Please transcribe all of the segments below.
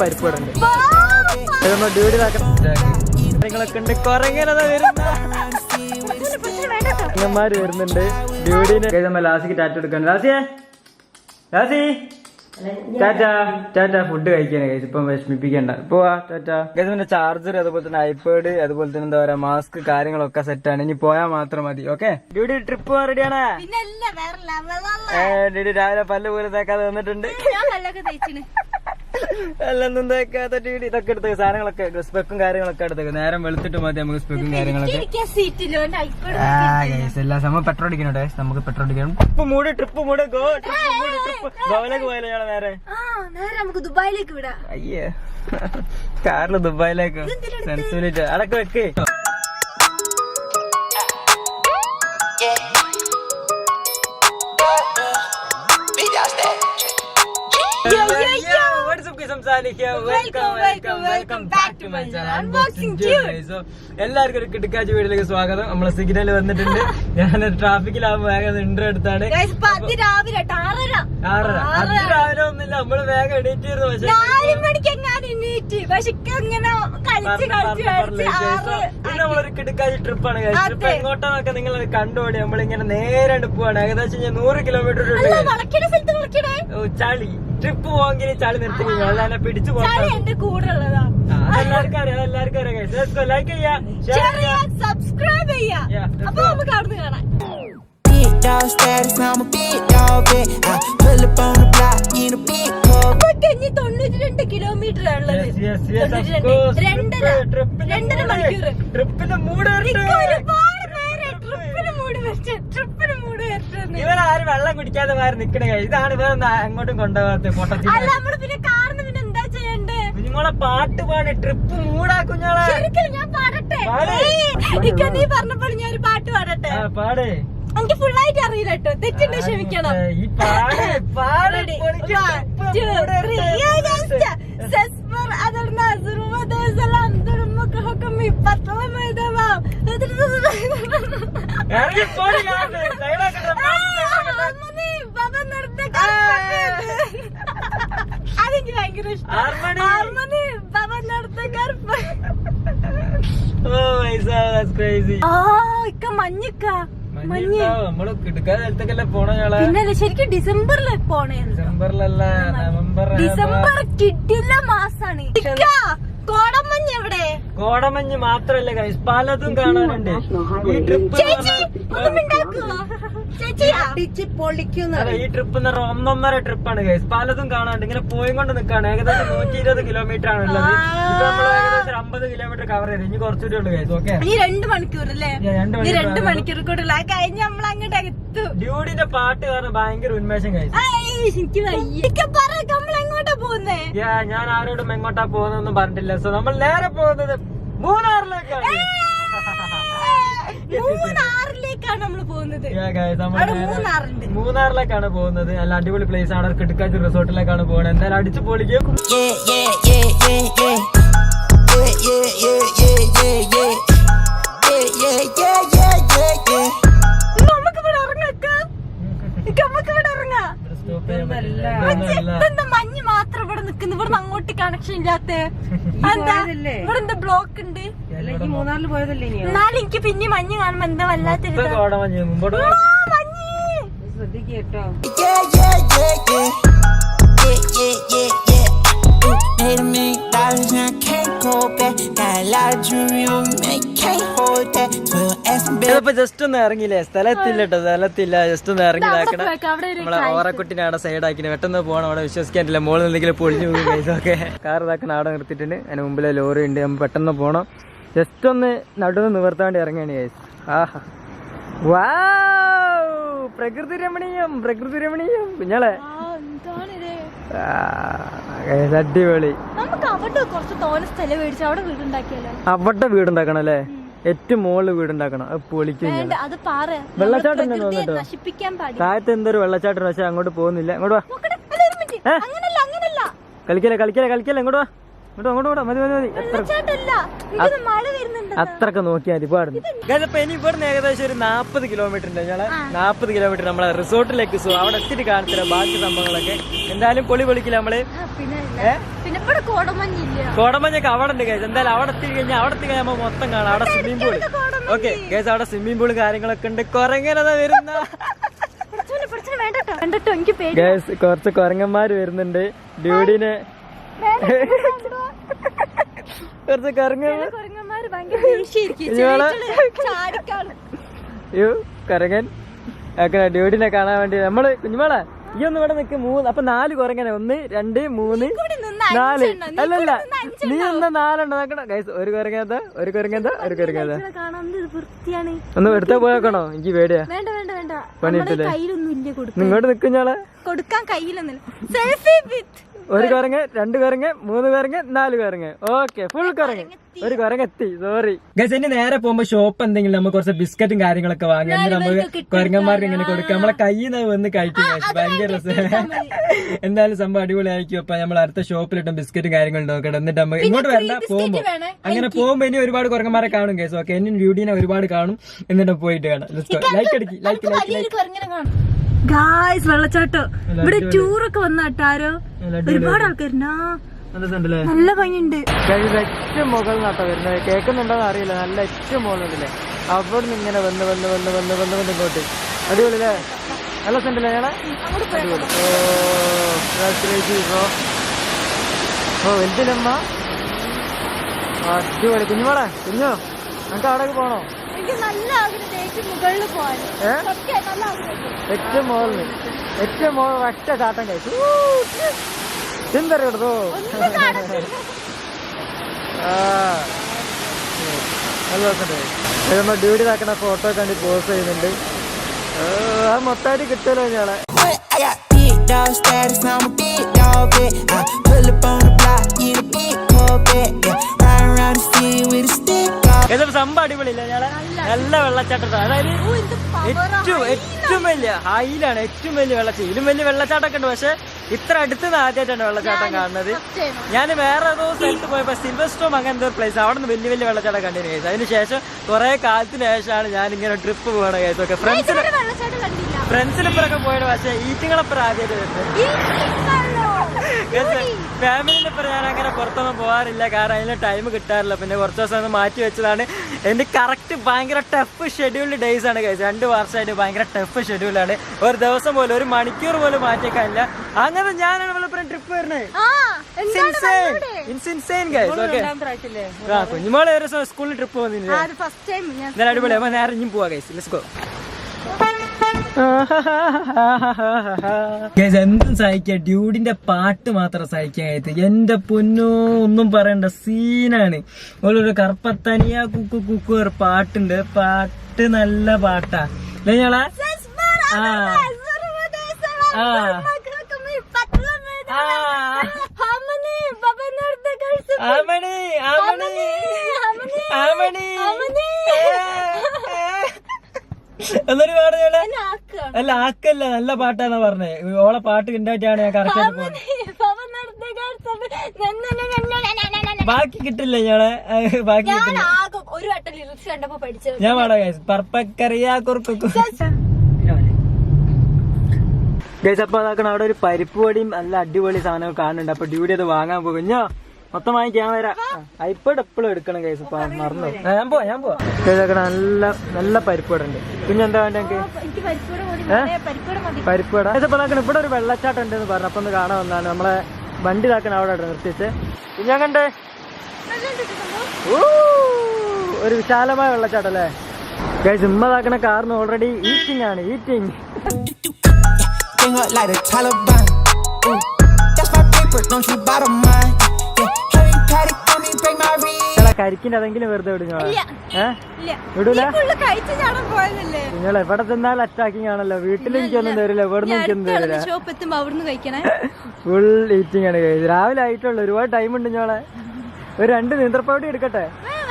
പരിപ്പ് ഇടണ്ട് ഇതൊന്ന് ഡ്യൂട്ടി കാര്യങ്ങളൊക്കെ ഉണ്ട്. കുറങ്ങനതാ വരുന്ന. അംഗന്മാര് വരുന്നുണ്ട്. ഡ്യൂഡിന് നമ്മൾ ലാസിക്ക് ടാറ്റ എടുക്കാൻ. ലാസിയെ. ലാസി. ടാറ്റ. ടാറ്റ ഫുഡ് കഴിക്കാനാ കഴിച്ചു. ഇപ്പം വിഷമിപ്പിക്കണ്ട. പോവാ ടാറ്റ. ഇതിന്റെ ചാർജർ അതുപോലെ തന്നെ ഐപാഡ് അതുപോലെ തന്നെ എന്താ പറയാ മാസ്ക് കാര്യങ്ങളൊക്കെ സെറ്റ് ആണ്. ഇനി പോയാൽ മാത്രം മതി ഓക്കെ ഡ്യൂഡി ട്രിപ്പ് റെഡിയാണ് ഡ്യൂഡി രാവിലെ പല്ല് പോലെ തേക്കാതെ വന്നിട്ടുണ്ട്. എല്ലാം തേക്കാത്ത ഡ്യൂഡി ഇതൊക്കെ എടുത്തേക്ക് സാധനങ്ങളൊക്കെ സ്പെക്കും കാര്യങ്ങളൊക്കെ എടുത്തേക്ക് നേരം വെളുത്തിട്ട് മതി നമുക്ക് സ്പെക്കും കാര്യങ്ങളൊക്കെ. എല്ലാ സമയം പെട്രോൾ അടിക്കണം guys. നമുക്ക് പെട്രോൾ അടിക്കണം. Trip mood trip mood go trip mood trip ഗോവയിലേക്ക് പോയാലോ ഞങ്ങളെ നേരെ? നമുക്ക് ദുബായിലേക്ക് വിടാം. അയ്യേ. കാറിൽ ദുബായിലേക്ക്. സെൻസിബിലിറ്റി അടക്ക വെക്ക്. എല്ലാവർക്കും ഒരു കിടക്കാച്ച വീട്ടിലേക്ക് സ്വാഗതം. നമ്മളെ സിഗ്നൽ വന്നിട്ടുണ്ട്. ഞാൻ ട്രാഫിക്കിലാവുമ്പോ വേഗം ഇന്റർ എടുത്താണ്. അത് രാവിലെ ഒന്നുമില്ല. നമ്മൾ വേഗം എണീറ്റിരുന്നു പിന്നെ നമ്മളൊരു കിടക്കാച്ചി ട്രിപ്പാണ് ട്രിപ്പ്. എങ്ങോട്ടാന്നൊക്കെ നിങ്ങൾ കണ്ടോടി നമ്മളിങ്ങനെ നേരെ പോവാണ്. ഏകദേശം ഞാൻ നൂറ് കിലോമീറ്റർ ചളി. ട്രിപ്പ് പോവാങ്കിൽ ചളി നിർത്തി അല്ലാതെ പിടിച്ചു ചളി പോകാം എന്റെ കൂടെ ഉള്ളതാ. അതെല്ലാവർക്കും അറിയാം അതെല്ലാവർക്കും അറിയാം ലൈക്ക് ചെയ്യാ. സബ്സ്ക്രൈബ് ചെയ്യാ. Yeah, അപ്പൊ നമുക്ക് അവിടുന്ന് കാണാം. കിലോമീറ്റർ ഉള്ളത്. രണ്ടര. രണ്ടര മണിക്കൂർ ട്രിപ്പിന്റെ മൂട് ഒരുപാട് പേര് ട്രിപ്പിന് മൂട് ട്രിപ്പിന് ഇവരാരും വെള്ളം കുടിക്കാതെ വേറെ നിക്കണ? കഴിയും ഇതാണ് ഇവരൊന്നും അങ്ങോട്ടും കൊണ്ടുപോകാത്ത പൊട്ടത്തി അല്ല നമ്മൾ പിന്നെ കാർന്ന് പിന്നെ എന്താ ചെയ്യണ്ടേ? കുഞ്ഞുങ്ങളെ പാട്ട് പാടി ട്രിപ്പ് മൂടാ കുഞ്ഞോളെ ശരിക്കും ഞാൻ പാടട്ടെ? പാട്. ഇക്ക നീ പറഞ്ഞപ്പോൾ ഞാൻ ഒരു പാട്ട് പാടട്ടെ? പാടേ. എനിക്ക് ഫുൾ ആയിട്ട് അറിയില്ല കേട്ടോ. തെറ്റുണ്ട് ക്ഷമിക്കണം. ഏ, ഹൊക്കം പത്തളം എഴുതാവാ അതെനിക്ക് ഭയങ്കര ഇഷ്ടം. ആ ഇക്ക പിന്നെ ഡിസംബറിലല്ല ഡിസംബർ. കിട്ടില്ല മാസാണ്. കോടമഞ്ഞ് കോടമഞ്ഞ് മാത്രല്ല ഗൈസ് പലതും കാണാനുണ്ട്. ഈ ട്രിപ്പ് ഈ ട്രിപ്പ് എന്ന് പറഞ്ഞാൽ ഒന്നൊന്നര ട്രിപ്പാണ് ഗൈസ് പലതും കാണാനുണ്ട്. ഇങ്ങനെ പോയി കൊണ്ട് നിൽക്കാണ്. ഏകദേശം നൂറ്റി ഇരുപത് കിലോമീറ്റർ ആണ് ഉള്ളത്. ഇപ്പൊ നമ്മൾ ഏകദേശം അമ്പത് കിലോമീറ്റർ കവർ ചെയ്ത്. ഇനി കുറച്ചുകൂടി ഉള്ളു ഗൈസ് ഓക്കെ രണ്ട് മണിക്കൂർ അല്ലേ? രണ്ട് മണിക്കൂർ കൂടെ ഉള്ള. നമ്മൾ അങ്ങോട്ട് എത്തും. ഡ്യൂഡിന്റെ പാട്ട് കാരണം ഭയങ്കര ഉന്മേഷം ഗൈസ് എനിക്ക് വയ്യ. ഇക്ക പറ നമ്മൾ എങ്ങോട്ടാ പോകുന്നേ? യാ ഞാൻ ആരോടും എങ്ങോട്ടാ പോകുന്നൊന്നും പറഞ്ഞില്ല സോ നമ്മൾ നേരെ പോകുന്നത് മൂന്നാറിലേക്കാണ്. മൂന്നാറിലേക്കാണ് നമ്മൾ പോകുന്നത് മൂന്നാറിലേക്കാണ് പോകുന്നത്. നല്ല അടിപൊളി പ്ലേസ് ആണ്. കിടക്കാച്ചി റിസോർട്ടിലേക്കാണ് പോകുന്നത് എന്തായാലും അടിച്ചു പൊളിക്കും ഇവിടെ ബ്ലോക്ക് ഉണ്ട്? മൂന്നാറിൽ പോയതല്ലേ എന്നാലും എനിക്ക് പിന്നെ മഞ്ഞ് കാണുമ്പോ എന്താ വല്ലാത്തൊരു മൊത്തം ഇതിപ്പോ ജസ്റ്റ് ഒന്ന് ഇറങ്ങിയില്ലേ? സ്ഥലത്തില്ല കേട്ടോ സ്ഥലത്തില്ല. ജസ്റ്റ് ഒന്ന് ഇറങ്ങി അവിടെ ഇതാക്കണം. പോയേക്കാം, അവിടെ ഒരു നമ്മളെ ഓറക്കുട്ടിനെ അവിടെ സൈഡ് ആക്കി പെട്ടെന്ന് പോകണം അവിടെ വിശ്വസിക്കാനില്ല. മോളിൽ എന്തെങ്കിലും പൊളിഞ്ഞു പോകും guys. കാർ ഇതാക്കണം അവിടെ നിർത്തിയിട്ടുണ്ട്. അതിന് മുമ്പിലെ ലോറി ഉണ്ട്. നമ്മൾ പെട്ടെന്ന് പോകണം ജസ്റ്റ് ഒന്ന് നടുന്ന് നിവർത്താണ്ട് ഇറങ്ങിയാണ് ഗൈസ് ആഹാ. പ്രകൃതി രമണീയം പ്രകൃതി രമണീയം. കുഞ്ഞാളെ. അടിപൊളി. അവിടെ വീടുണ്ടാക്കണം അല്ലേ? ഏറ്റവും മുകളിൽ വീടുണ്ടാക്കണം. പൊളിക്കും വെള്ളച്ചാട്ടം താഴത്ത് എന്തൊരു വെള്ളച്ചാട്ടം പക്ഷെ അങ്ങോട്ട് പോകുന്നില്ല. അങ്ങോട്ട് വാ. കളിക്കല കളിക്കല്ലേ കളിക്കല്ലേ ഇങ്ങോട്ട് വാ. ഇങ്ങോട്ട് അങ്ങോട്ട് മതി മതി മതി. അത്രയ്ക്ക് നോക്കിയാൽ മതി. പാടുന്നു ഇപ്പൊ ഇനി ഇവിടുന്ന് ഏകദേശം ഒരു നാപ്പത് കിലോമീറ്റർ ഉണ്ട്. ഞങ്ങൾ നാപ്പത് കിലോമീറ്റർ നമ്മളെ റിസോർട്ടിലേക്ക് അവിടെ എത്തിയിട്ട് കാണിച്ചില്ല ബാക്കി സംഭവങ്ങളൊക്കെ. എന്തായാലും പൊളി പൊളിക്കില്ല നമ്മൾ? ആ, കോടമഞ്ഞൊക്കെ അവിടെ ഉണ്ട് ഗൈസ് എന്തായാലും അവിടെ എത്തി കഴിഞ്ഞാൽ അവിടെ എത്തി കഴിയുമ്പോൾ മൊത്തം കാണാം. അവിടെ സ്വിമ്മിംഗ് പൂൾ ഓക്കെ ഗൈസ് അവിടെ സ്വിമ്മിംഗ് പൂൾ കാര്യങ്ങളൊക്കെ ഉണ്ട്. കൊരങ്ങനതാ വരുന്ന? ഗൈസ് കുറച്ച് കൊരങ്ങന്മാര് വരുന്നുണ്ട്. ഡ്യൂഡിനെ കുറച്ച് ചാടിക്കാളും. യോ ഡ്യൂഡിനെ കാണാൻ വേണ്ടി നമ്മൾ കുഞ്ഞുമോളെ ഈ ഒന്ന് ഇവിടെ നിക്ക് മൂന്ന്. അപ്പൊ നാല് കുറങ്ങനെ ഒന്ന് രണ്ട് മൂന്ന്. നാല്. അല്ലല്ല. നീ എന്നാ നാലെണ്ണം നോക്കണ ഗൈസ് ഒരു കുരങ്ങാത്ത ഒരു കുരങ്ങാത്ത ഒരു കുരങ്ങാത്ത. എന്ത് ഒന്ന് എടുത്താ പോയാക്കണോ? എനിക്ക് പേടിയാ. പണിയിട്ടില്ലേ? നിങ്ങോട്ട് നിക്കുഞ്ഞാളെ കൊടുക്കാൻ. കയ്യിലൊന്നുമില്ല സെൽഫി വിത്ത് ഒരു കുരങ്ങ് രണ്ട് കുരങ്ങ് മൂന്ന് കുരങ്ങ് നാല് കുരങ്ങ്. ഓക്കെ ഫുൾ കുരങ്ങ്. ഒരു കുരങ്ങ് എത്തി സോറി ഗസ് ഇനി നേരെ പോകുമ്പോ ഷോപ്പ് എന്തെങ്കിലും നമുക്ക് കുറച്ച് ബിസ്ക്കറ്റും കാര്യങ്ങളൊക്കെ വാങ്ങി എന്നിട്ട് നമുക്ക് കുരങ്ങന്മാർക്ക് ഇങ്ങനെ കൊടുക്കാം. നമ്മളെ കയ്യിൽ നിന്ന് വന്ന് കഴിക്കും. ഭയങ്കര രസം. എന്തായാലും സംഭവം അടിപൊളിയായിരിക്കും. അപ്പൊ നമ്മൾ അടുത്ത ഷോപ്പിലിട്ടും ബിസ്ക്കറ്റും കാര്യങ്ങളും നോക്കട്ടെ എന്നിട്ട് നമുക്ക് ഇങ്ങോട്ട് വരണ്ട പോകുമ്പോ. അങ്ങനെ പോകുമ്പോ ഇനി ഒരുപാട് കുരങ്ങന്മാരെ കാണും കേസ് ഓക്കെ എന്നും ബ്യൂട്ടീനെ ഒരുപാട് കാണും. എന്നിട്ട് പോയിട്ട് കാണാം ലൈക്ക് അടിക്കും ലൈക്ക് ലൈക്ക് ലൈക്ക് ഗായ്സ് വെള്ളച്ചാട്ടോ. ഇവിടെ ടൂറൊക്കെ വന്ന കേട്ടാരോ ഒരുപാട് ആൾക്കാരുണ്ടാ. നല്ല ഭംഗിണ്ട് ഭംഗിയുണ്ട് ഏറ്റവും മുകളിൽ നിന്നാട്ടോ വരുന്നത്. കേൾക്കുന്നുണ്ടോന്ന് അറിയില്ല. നല്ല ഏറ്റവും മുകളിലല്ലേ അവിടെ നിന്ന് ഇങ്ങനെ വന്ന് വന്ന് വന്ന് വന്ന് വന്ന് വന്ന് ഇങ്ങോട്ട്. അടിപൊളി അല്ലേ നല്ല സെന്റല്ലേ ഞങ്ങളെ? ഓ എന്തിനമ്മ? അടിപൊളി. കുഞ്ഞുമോളെ കുഞ്ഞോ നമുക്ക് അവിടെ പോണോ? എനിക്ക് നല്ല ആഗ്രഹം ഏറ്റവും മുകളിൽ പോകാൻ. നല്ല ആഗ്രഹം ഏറ്റവും മുകളിൽ. ഏറ്റവും മുകളിൽ ഒറ്റ ചാട്ടം കഴിച്ചു നല്ല ഇത് നമ്മൾ ഡ്യൂട്ടി ഇതാക്കണ ഫോട്ടോ കണ്ടി പോസ്റ്റ് ചെയ്യുന്നുണ്ട് ആ, അത് മൊത്തമായിട്ട് കിട്ടുമല്ലോ ഞങ്ങളെ big dog status, now I'm a big dog, bitch. I pull up on the block, in a big Corvette, yeah. ഇത് സംഭവം അടിപൊളിയില്ല? ഞങ്ങളെ നല്ല വെള്ളച്ചാട്ടം. അതായത്. ഏറ്റവും ഏറ്റവും വലിയ ഹൈലാണ് ഏറ്റവും വലിയ വെള്ളച്ചാട്ടം. ഇതിലും വലിയ വെള്ളച്ചാട്ടമൊക്കെ ഉണ്ട് പക്ഷെ ഇത്ര അടുത്ത് നിന്ന് ആദ്യമായിട്ടാണ് വെള്ളച്ചാട്ടം കാണുന്നത്. ഞാൻ വേറെ ഏതോ സ്ഥലത്ത് പോയപ്പോ സിൽവർ സ്റ്റോം അങ്ങനെ ഒരു പ്ലേസ് അവിടെ നിന്ന് വലിയ വലിയ വെള്ളച്ചാട്ടം കണ്ടിരുന്നു കേസ് അതിന് ശേഷം കുറെ കാലത്തിന് ശേഷമാണ് ഞാൻ ഇങ്ങനെ ട്രിപ്പ് പോകണ കേസ് ഒക്കെ ഫ്രണ്ട്സിന് ഫ്രണ്ട്സിനിപ്പറൊക്കെ പോയത് പക്ഷെ ഈറ്റിങ്ങളൊപ്പം ആദ്യമായിട്ട് വരുന്നത് ഈ ഇപ്പം ഞാൻ അങ്ങനെ പുറത്തൊന്നും പോകാറില്ല. കാരണം അതിന് ടൈം കിട്ടാറില്ല. പിന്നെ കുറച്ച് ദിവസം ഒന്ന് മാറ്റി വെച്ചതാണ്. എന്റെ കറക്റ്റ് ഭയങ്കര ടഫ് ഷെഡ്യൂൾഡ് ഡേയ്സ് ആണ് കഴിച്ചത് രണ്ട് വർഷമായിട്ട് ഭയങ്കര ടഫ് ഷെഡ്യൂളാണ് ഒരു ദിവസം പോലും ഒരു മണിക്കൂർ പോലും മാറ്റിയേക്കാനില്ല. അങ്ങനെ ഞാനാണ് വെള്ളപ്പുറം ട്രിപ്പ് വരുന്നത്. കുഞ്ഞുമോളെ ഒരു ദിവസം സ്കൂളിൽ ട്രിപ്പ് വന്നില്ല ആ, ഫസ്റ്റ് ടൈം ഞാൻ എന്നാലും അടിപൊളി. നേരം ഇഞ്ഞും പോവാ ഗൈസ് ലെറ്റ്സ് ഗോ എന്തും സഹിക്കാം. ഡ്യൂഡിന്റെ പാട്ട് മാത്രം സഹിക്കാൻ കഴിയത്ത് എന്റെ പൊന്നോ ഒന്നും പറയണ്ട. സീനാണ്. ഓരോ കറുപ്പത്തനിയ കുക്കു കുക്കു ഒരു പാട്ടുണ്ട്. പാട്ട് നല്ല പാട്ടാ. ഞങ്ങളെ? ആ. ആ. ആമണി ആമണി ആമണി എന്നൊരു പാട് ഞങ്ങളെ? അല്ല ആക്കല്ല നല്ല പാട്ടാന്നാ പറഞ്ഞേ. ഓളെ പാട്ട് ഉണ്ടായിട്ടാണ് ഞാൻ കറക്റ്റ് ബാക്കി കിട്ടില്ല ഞങ്ങളെ ഏഹ്, ബാക്കി ഞാൻ കിട്ടില്ല? ആകെ ഒരു വട്ടം ലിറിക്സ് കണ്ടപ്പോ പഠിച്ചത്. ഞാൻ പാടാം പർപ്പക്കറിയാ കുറുക്കു ഗൈസ് അപ്പൊ അതാക്കണം അവിടെ ഒരു പരിപ്പ് പൊടിയും നല്ല അടിപൊളി സാധനം കാണുന്നുണ്ട്. അപ്പൊ ഡ്യൂട്ടി അത് വാങ്ങാൻ പോകും. മൊത്തം വാങ്ങിക്കാൻ വരാം ഐപ്പോഡ് എപ്പോഴും എടുക്കണം കേസ് ഇപ്പൊ മറന്നു ഞാൻ പോവാ ഞാൻ പോവാ. നല്ല നല്ല പരിപ്പ് ഇടണ്ട് ഉണ്ട്. കുഞ്ഞെന്താ വേണ്ട എനിക്ക് ഇതിപ്പോ നോക്കണം? പരിപ്പൂടെ ഇവിടെ ഒരു വെള്ളച്ചാട്ടം ഉണ്ട് എന്ന് പറഞ്ഞു. അപ്പൊ ഒന്ന് കാണാൻ വന്നാണ് നമ്മളെ വണ്ടി ഇതാക്കണം അവിടെ നിർത്തിച്ച് ഞാൻ കണ്ടേ? ഊ, ഒരു വിശാലമായ വെള്ളച്ചാട്ടം അല്ലേ? ഗൈസ് ഉമ്മതാക്കണ കാറിന് ഓൾറെഡി ഈറ്റിംഗ് ആണ് eating up like a Taliban. Ooh, that's my paper, don't you bother mine. കരിക്കിന്റെ അതെങ്കിലും വെറുതെ പോയതല്ലേ? നിങ്ങൾ എവിടെ ചെന്നാൽ അറ്റാക്കിംഗ് ആണല്ലോ. വീട്ടിൽ എനിക്കൊന്നും തരില്ല. എവിടെ നിന്ന് എനിക്കൊന്നും തരില്ല. ഫുൾ ഈറ്റിംഗ് ആണ് കഴിച്ചത് രാവിലെ ആയിട്ടുള്ളൂ. ഒരുപാട് ടൈം ഉണ്ട് ഞങ്ങളെ. ഒരു രണ്ട് നീന്തൽപ്പവടി എടുക്കട്ടെ?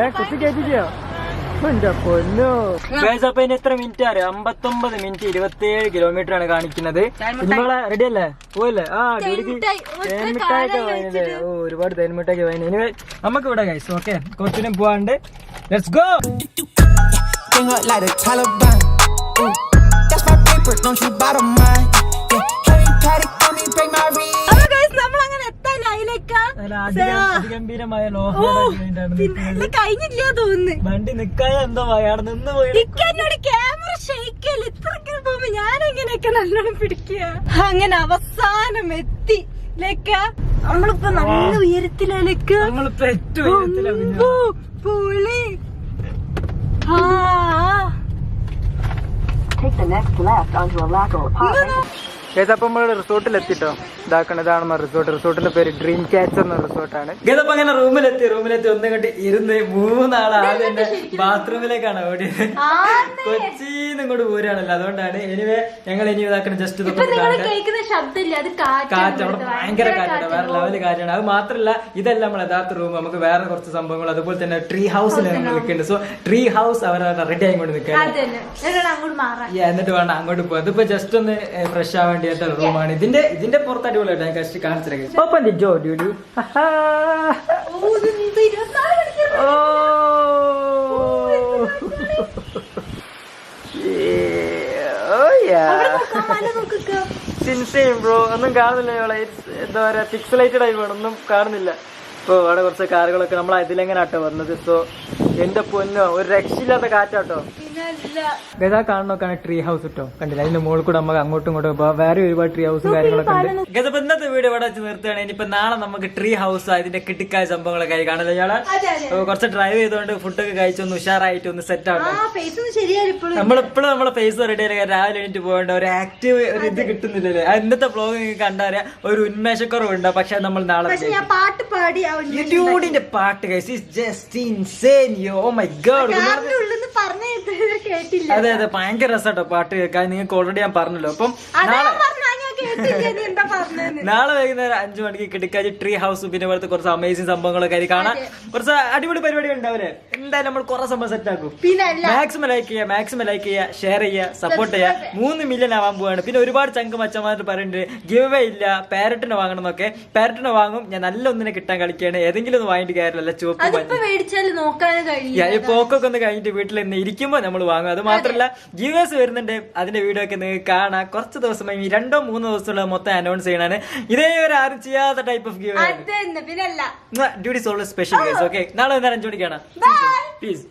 ഏ കുത്തി കയറ്റിക്കോ? Guys, അപ്പൊ ഇനി എത്ര മിനിറ്റ് അറിയാം അമ്പത്തൊമ്പത് മിനിറ്റ് ഇരുപത്തിയേഴ് കിലോമീറ്റർ ആണ് കാണിക്കുന്നത്. നിങ്ങളെ റെഡി അല്ലേ? പോയില്ലേ ആ ഡ്യൂട്ടിക്ക് വായനല്ലേ ഓ ഒരുപാട് തേൻമിഠായി വായന ഇനി നമുക്ക് ഇവിടെ കൈസ് ഓക്കെ കുറച്ചിനും പോവാണ്ട്. Let's go that's my paper, don't you bother mine. Yeah, Harry Paddock on me, break my reed. കഴിഞ്ഞില്ല തോന്നുന്നു. വണ്ടി നിക്കാതെ എന്തോ അവിടെ നിന്ന് പോയി എന്നോട് ക്യാമറ ഷെയ്ക്കല്ല? ഇത്രക്ക് പോകുമ്പോ ഞാൻ എങ്ങനെയൊക്കെ നല്ലോണം പിടിക്കുക? അങ്ങനെ അവസാനം എത്തി. ലക്ക നമ്മളിപ്പോ നല്ല ഉയരത്തിലാ ലെക്ക. നമ്മളിപ്പോ ഏറ്റവും ആ കുഞ്ഞു. അമ്പോ, പൊളി ആ ഗൈസ് അപ്പൊ നമ്മൾ റിസോർട്ടിൽ എത്തിട്ടോ ഇതാക്കണം ഇതാണ് നമ്മുടെ റിസോർട്ട്. റിസോർട്ടിന്റെ പേര് ഡ്രീം ക്യാച്ച് എന്ന റിസോർട്ടാണ്. ഗതപ്പോ അങ്ങനെ റൂമിലെത്തി റൂമിലെത്തി ഒന്നും കണ്ട് ഇരുന്ന് മൂന്നാൾ ആദ്യം എന്റെ ബാത്റൂമിലേക്കാണ് ഓടിയത് കൊച്ചിന്ന് ഇങ്ങോട്ട് പോരാണല്ലോ അതുകൊണ്ടാണ് എനിവേ ഞങ്ങൾ ഇനി ഇതാക്കണം ജസ്റ്റ് കാറ്റ് കാറ്റ് അവിടെ ഭയങ്കര കാറ്റാണ്. വേറെ ലെവൽ കാറ്റാണ്. അത് മാത്രല്ല ഇതല്ല നമ്മൾ യഥാർത്ഥ റൂം നമുക്ക് വേറെ കുറച്ച് സംഭവങ്ങൾ അതുപോലെ തന്നെ ട്രീ ഹൗസിലാണ്? നമ്മൾ നിൽക്കുന്നുണ്ട്. സോ ട്രീ ഹൗസ് അവർ റെഡി ആയിക്കൊണ്ട് അതന്നെ എന്നിട്ട് വേണം അങ്ങോട്ട് പോകാം ഇതിപ്പോ ജസ്റ്റ് ഒന്ന് ഫ്രഷ് ആവാൻ വേണ്ടിയിട്ട് റൂമാണ് ഇതിന്റെ ഇതിന്റെ പുറത്ത് അടിപൊളിയായിട്ട് ഞാൻ കസ്റ്റ് കാണിച്ചിട്ട് ഓപ്പൺ ദി ജോ ഓ, നോക്കാം, മല നോക്കുക സിൻസെയിം ബ്രോ ഒന്നും കാണുന്നില്ല ഇവളെ. എന്താ പറയാ പിക്സലൈറ്റഡ് ആയി ഒന്നും കാണുന്നില്ല. ഇപ്പൊ അവിടെ കുറച്ച് കാറുകളൊക്കെ നമ്മൾ അതിലെങ്ങനെ ആട്ടോ വന്നത്? സോ എന്റെ പൊന്നോ ഒരു രക്ഷയില്ലാത്ത കാറ്റാട്ടോ. ഗതാ കാണുന്നൊക്കെയാണ് ട്രീ ഹൗസ് കിട്ടോ കണ്ടില്ല? അതിന്റെ മുകളിൽ കൂടെ നമുക്ക് അങ്ങോട്ടും ഇങ്ങോട്ടും പോകാം വേറെ ഒരുപാട് ട്രീ ഹൗസ് കാര്യങ്ങളൊക്കെ ഉണ്ട്. ഗത ഇന്നത്തെ വീട് ഇവിടെ വെച്ച് നിർത്തുകയാണ്. ഇനിയിപ്പോ നാളെ നമുക്ക് ട്രീ ഹൗസ് അതിന്റെ കിട്ടിക്കായ സംഭവങ്ങളൊക്കെ ആയി കാണില്ല ഇയാളെ? കുറച്ച് ഡ്രൈവ് ചെയ്തുകൊണ്ട് ഫുഡൊക്കെ കഴിച്ചൊന്ന് ഉഷാറായിട്ട് ഒന്ന് സെറ്റ് ആ ആവട്ടെ ഫേസ് ഒന്നും ശരിയായി ഇപ്പോഴും. നമ്മളിപ്പോഴും നമ്മളെ ഫേസ് റെഡി ആയി രാവിലെ എണീറ്റ് പോകേണ്ട ഒരു ആക്റ്റീവ് ഒരു ഇത് കിട്ടുന്നില്ലല്ലേ? ഇന്നത്തെ ബ്ലോഗ് നിങ്ങൾക്ക് കണ്ടറിയാ. ഒരു ഉന്മേഷക്കുറവുണ്ട്. പക്ഷെ നമ്മൾ നാളെ പക്ഷെ ഞാൻ പാട്ട് പാടി ഡ്യൂഡിന്റെ പാട്ട് ഗൈസ് ഇസ് ജസ്റ്റ് ഇൻസേൻ യോ ഓ മൈ ഗോഡ് പറഞ്ഞു അതെ അതെ ഭയങ്കര രസമാട്ടോ പാട്ട് കേൾക്കാൻ. നിങ്ങൾക്ക് ഓൾറെഡി ഞാൻ പറഞ്ഞല്ലോ. അപ്പം നാളെ നാളെ വൈകുന്നേരം അഞ്ചു മണിക്ക് കിടക്കാജി ട്രീ ഹൗസ് പിന്നെ പോലത്തെ കുറച്ച് അമേസിംഗ് സംഭവങ്ങളൊക്കെ ആയി കാണാം. കുറച്ച് അടിപൊളി പരിപാടി ഉണ്ടാവില്ലേ എന്തായാലും നമ്മൾ കുറെ സംഭവം സെറ്റ് ആക്കും. മാക്സിമം ലൈക്ക് ചെയ്യുക മാക്സിമം ലൈക്ക് ചെയ്യുക ഷെയർ ചെയ്യുക സപ്പോർട്ട് ചെയ്യുക. മൂന്ന് മില്യൺ ആവാൻ പോവാണ്. പിന്നെ ഒരുപാട് ചങ്ക് മച്ചന്മാർ പറയുന്നുണ്ട് ഗിവ് അവേ ഇല്ല പാരറ്റിനെ വാങ്ങണം എന്നൊക്കെ. പാരറ്റിനെ വാങ്ങും ഞാൻ നല്ല ഒന്നിനെ കിട്ടാൻ കളിക്കുകയാണ്. ഏതെങ്കിലും ഒന്ന് വാങ്ങിട്ട് കാര്യമല്ല ചുവപ്പ് പോക്കൊക്കെ ഒന്ന് കഴിഞ്ഞിട്ട് വീട്ടിൽ നിന്ന് ഇരിക്കുമ്പോൾ നമ്മൾ വാങ്ങും. അത് മാത്രമല്ല ഗിവേഴ്സ് വരുന്നുണ്ട് അതിന്റെ വീഡിയോ ഒക്കെ നിങ്ങൾക്ക് കാണാം. കുറച്ച് ദിവസം രണ്ടോ മൂന്നോ ദിവസമുള്ള മൊത്തം അനൗൺസ് ചെയ്യണാണ്. ഇതേ ഒരു ആരും ചെയ്യാത്ത type of give duty soul special okay നാളെ വൈകുന്നേരം അഞ്ചു മണിക്കാണ്. പ്ലീസ്